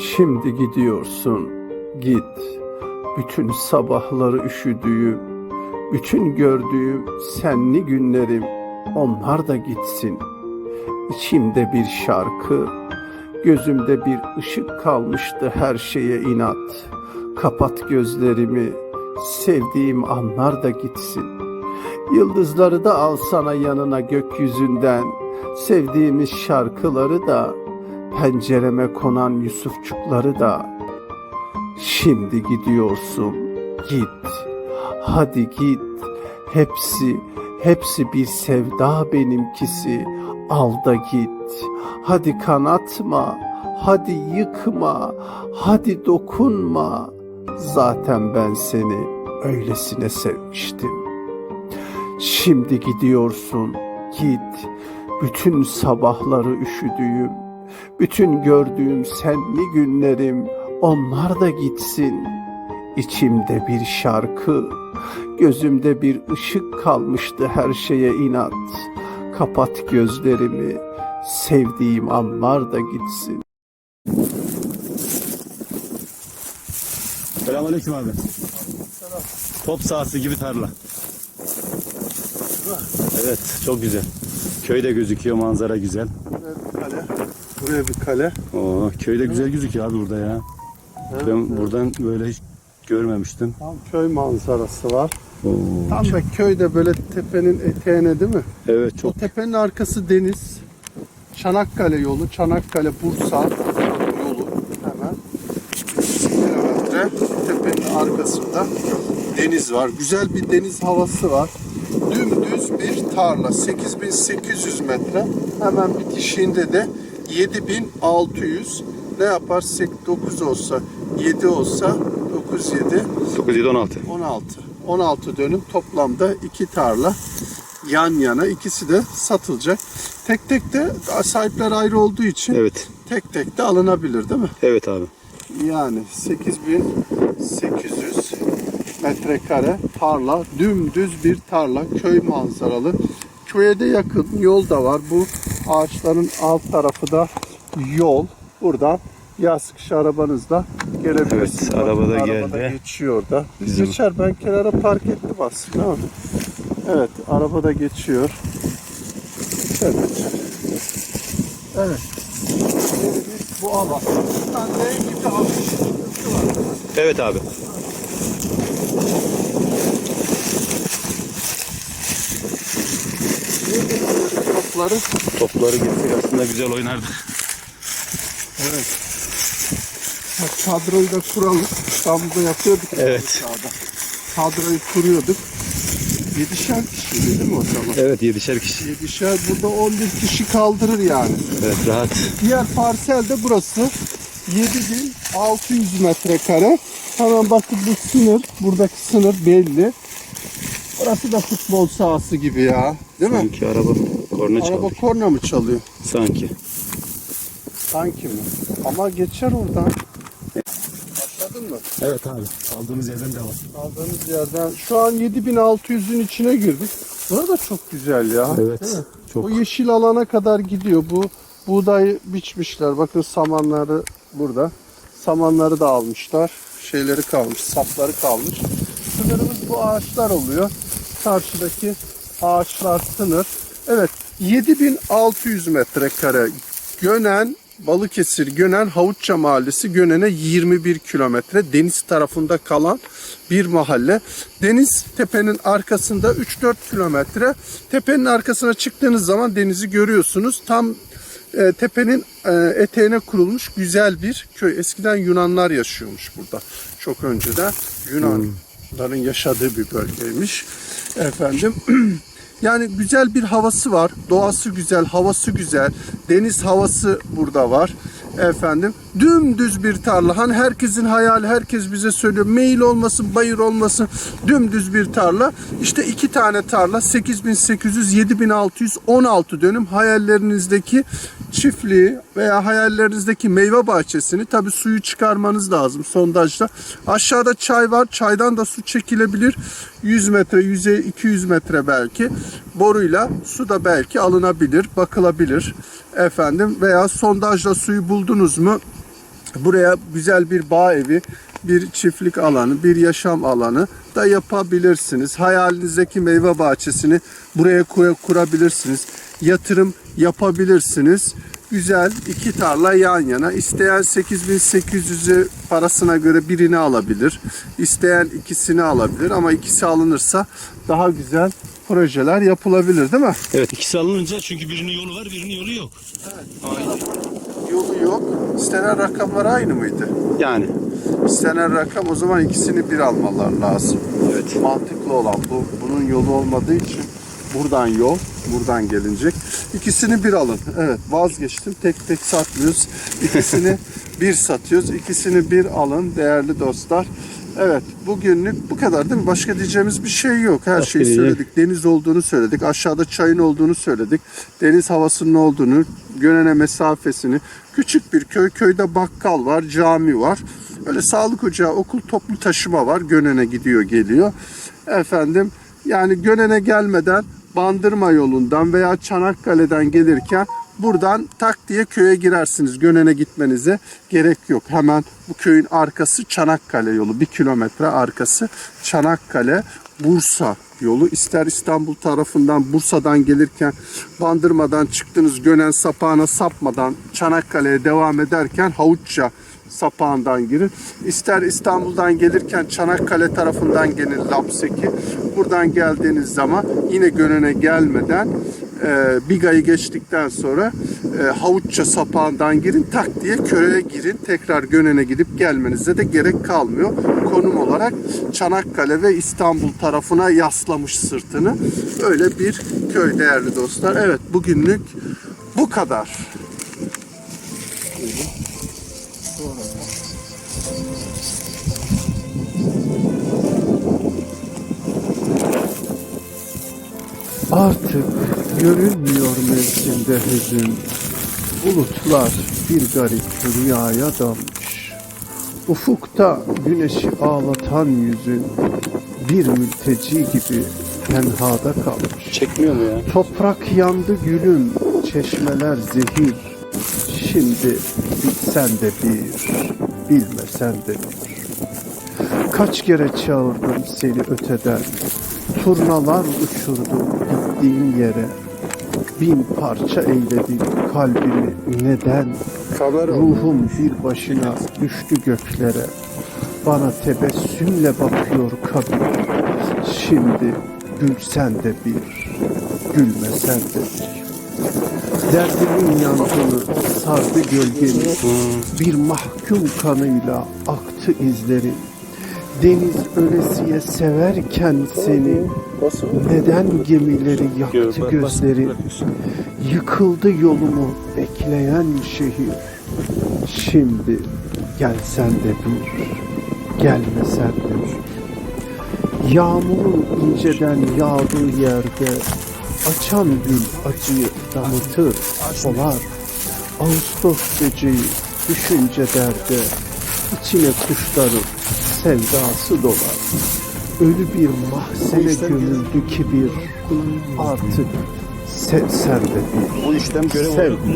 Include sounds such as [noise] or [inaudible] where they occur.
Şimdi gidiyorsun, git. Bütün sabahları üşüdüğüm, bütün gördüğüm senli günlerim, onlar da gitsin. İçimde bir şarkı, gözümde bir ışık kalmıştı her şeye inat. Kapat gözlerimi, sevdiğim anlar da gitsin. Yıldızları da alsana yanına gökyüzünden, sevdiğimiz şarkıları da, pencereme konan Yusufçukları da. Şimdi gidiyorsun, git. Hadi git. Hepsi, hepsi bir sevda benimkisi. Al da git. Hadi kanatma, hadi yıkma, hadi dokunma. Zaten ben seni öylesine sevmiştim. Şimdi gidiyorsun, git. Bütün sabahları üşüdüğüm, bütün gördüğüm senli günlerim, onlar da gitsin. İçimde bir şarkı, gözümde bir ışık kalmıştı her şeye inat. Kapat gözlerimi, sevdiğim anlar da gitsin. Selamünaleyküm abi. Top sahası gibi tarla. Evet, çok güzel. Köyde gözüküyor, manzara güzel. Kale, buraya bir kale. Oo, köyde güzel gözüküyor abi burada ya. Ben buradan böyle hiç görmemiştim. Tam köy manzarası var. Oo, Tam da köyde böyle tepenin eteğine değil mi? evet O çok tepenin arkası deniz. Çanakkale yolu, Çanakkale Bursa yolu hemen. Kilometre tepenin arkasında deniz var. Güzel bir deniz havası var. Dümdüz bir tarla. 8800 metre. Hemen bitişiğinde de 7600 ne yapar? 9 olsa 7 olsa 9 7 916. 16. 16 dönüm toplamda iki tarla yan yana ikisi de satılacak. Tek tek de sahipler ayrı olduğu için Evet. tek tek de alınabilir değil mi? Evet abi. Yani 8800 metrekare tarla, dümdüz bir tarla, köy manzaralı. Köye de yakın, yol da var. Bu ağaçların alt tarafı da yol. Buradan yaz kış arabanızla gelebilirsiniz. Evet, Bakın arabada arabada geldi. geçiyor da. Biz Bizim- geçer, ben kenara park ettim aslında ama. Evet, arabada geçiyor. Geçer, geçer. Evet. Biz bu. Bir tane gibi almışız. Topları. Topları gitsek aslında güzel oynardı. Evet. Bak kadroyu da kuralım. İstanbul'da yapıyorduk. ya Evet. Kadroyu kuruyorduk. Yedişer kişi değil mi o zaman? Evet, yedişer kişi. Yedişer burada 11 kişi kaldırır yani. Evet, rahat. Diğer parsel de burası. 7600 metrekare. Hemen bakın bu sınır. Buradaki sınır belli. Burası da futbol sahası gibi ya. Değil mi? Sanki araba korna Araba çaldı. korna mı çalıyor? Sanki. Sanki mi? Ama geçer oradan. Başladın mı? Evet abi. Aldığımız yerden devam. Aldığımız yerden. Şu an 7600'ün içine girdik. Burada çok güzel ya. Evet. Çok. Bu yeşil alana kadar gidiyor. Bu buğdayı biçmişler. Bakın samanları burada. Samanları da almışlar. Şeyleri kalmış, sapları kalmış. Sınırımız bu ağaçlar oluyor. Karşıdaki ağaçlar sınır. Evet, 7600 metrekare Gönen Balıkesir Gönen Havuçça Mahallesi Gönen'e 21 kilometre deniz tarafında kalan bir mahalle. Deniz tepenin arkasında 3-4 kilometre. Tepenin arkasına çıktığınız zaman denizi görüyorsunuz. Tam e, tepenin e, eteğine kurulmuş güzel bir köy. Eskiden Yunanlar yaşıyormuş burada. Çok önceden Yunanların yaşadığı bir bölgeymiş. Efendim [clears throat] Yani güzel bir havası var. Doğası güzel, havası güzel. Deniz havası burada var. Efendim dümdüz bir tarla. Hani herkesin hayali, herkes bize söylüyor. Meyil olmasın, bayır olmasın. Dümdüz bir tarla. İşte iki tane tarla. 8800, 7600, 16 dönüm hayallerinizdeki çiftliği veya hayallerinizdeki meyve bahçesini tabi suyu çıkarmanız lazım sondajla. Aşağıda çay var. Çaydan da su çekilebilir. 100 metre, 100 200 metre belki boruyla su da belki alınabilir, bakılabilir efendim veya sondajla suyu buldunuz mu buraya güzel bir bağ evi, bir çiftlik alanı, bir yaşam alanı da yapabilirsiniz. Hayalinizdeki meyve bahçesini buraya kur- kurabilirsiniz. Yatırım yapabilirsiniz. Güzel iki tarla yan yana. İsteyen 8800'ü parasına göre birini alabilir. İsteyen ikisini alabilir ama ikisi alınırsa daha güzel projeler yapılabilir değil mi? Evet ikisi alınınca çünkü birinin yolu var birinin yolu yok. Yolu yok. İstenen rakamlar aynı mıydı? Yani. İstenen rakam o zaman ikisini bir almalar lazım. Evet. Mantıklı olan bu. Bunun yolu olmadığı için buradan yol, buradan gelinecek. İkisini bir alın. Evet vazgeçtim. Tek tek satmıyoruz. İkisini [laughs] bir satıyoruz. İkisini bir alın değerli dostlar. Evet bugünlük bu kadar değil mi? Başka diyeceğimiz bir şey yok. Her Başka şeyi söyledik. Deniz olduğunu söyledik. Aşağıda çayın olduğunu söyledik. Deniz havasının olduğunu, Gönene mesafesini. Küçük bir köy. Köyde bakkal var, cami var. Öyle sağlık ocağı, okul toplu taşıma var. Gönene gidiyor, geliyor. Efendim yani Gönene gelmeden Bandırma yolundan veya Çanakkale'den gelirken buradan tak diye köye girersiniz. Gönene gitmenize gerek yok. Hemen bu köyün arkası Çanakkale yolu. Bir kilometre arkası Çanakkale, Bursa yolu. İster İstanbul tarafından Bursa'dan gelirken Bandırma'dan çıktınız Gönen sapağına sapmadan Çanakkale'ye devam ederken Havuçça sapağından girin. İster İstanbul'dan gelirken Çanakkale tarafından gelin Lapseki. Buradan geldiğiniz zaman yine Gönen'e gelmeden e, Biga'yı geçtikten sonra e, Havuçça sapağından girin. Tak diye Köre'ye girin. Tekrar Gönen'e gidip gelmenize de gerek kalmıyor. Konum olarak Çanakkale ve İstanbul tarafına yaslamış sırtını. Öyle bir köy değerli dostlar. Evet bugünlük bu kadar. Artık görünmüyor mevsimde hüzün. Bulutlar bir garip rüyaya dalmış. Ufukta güneşi ağlatan yüzün bir mülteci gibi tenhada kalmış. Çekmiyor mu ya? Toprak yandı gülüm, çeşmeler zehir. Şimdi bilsen de bir, bilmesen de bir. Kaç kere çağırdım seni öteden, turnalar uçurdu gittiğin yere. Bin parça eyledim kalbimi neden? Ruhum bir başına düştü göklere. Bana tebessümle bakıyor kabir. Şimdi gülsen de bir, gülmesen de bir. Derdimin yangını sardı gölgeni. Bir mahkum kanıyla aktı izleri. Deniz ölesiye severken seni neden gemileri yaktı gözleri? Yıkıldı yolumu bekleyen şehir. Şimdi gelsen de bir, gelmesen de bir. Yağmurun inceden yağdığı yerde açan gül acıyı damıtır, solar. Ağustos böceği düşünce derde, içine kuşların sevdası dolar. Ölü bir mahzene gömüldü kibir, artık se- sen de bir. Bu işlem görev Sev olarak bunu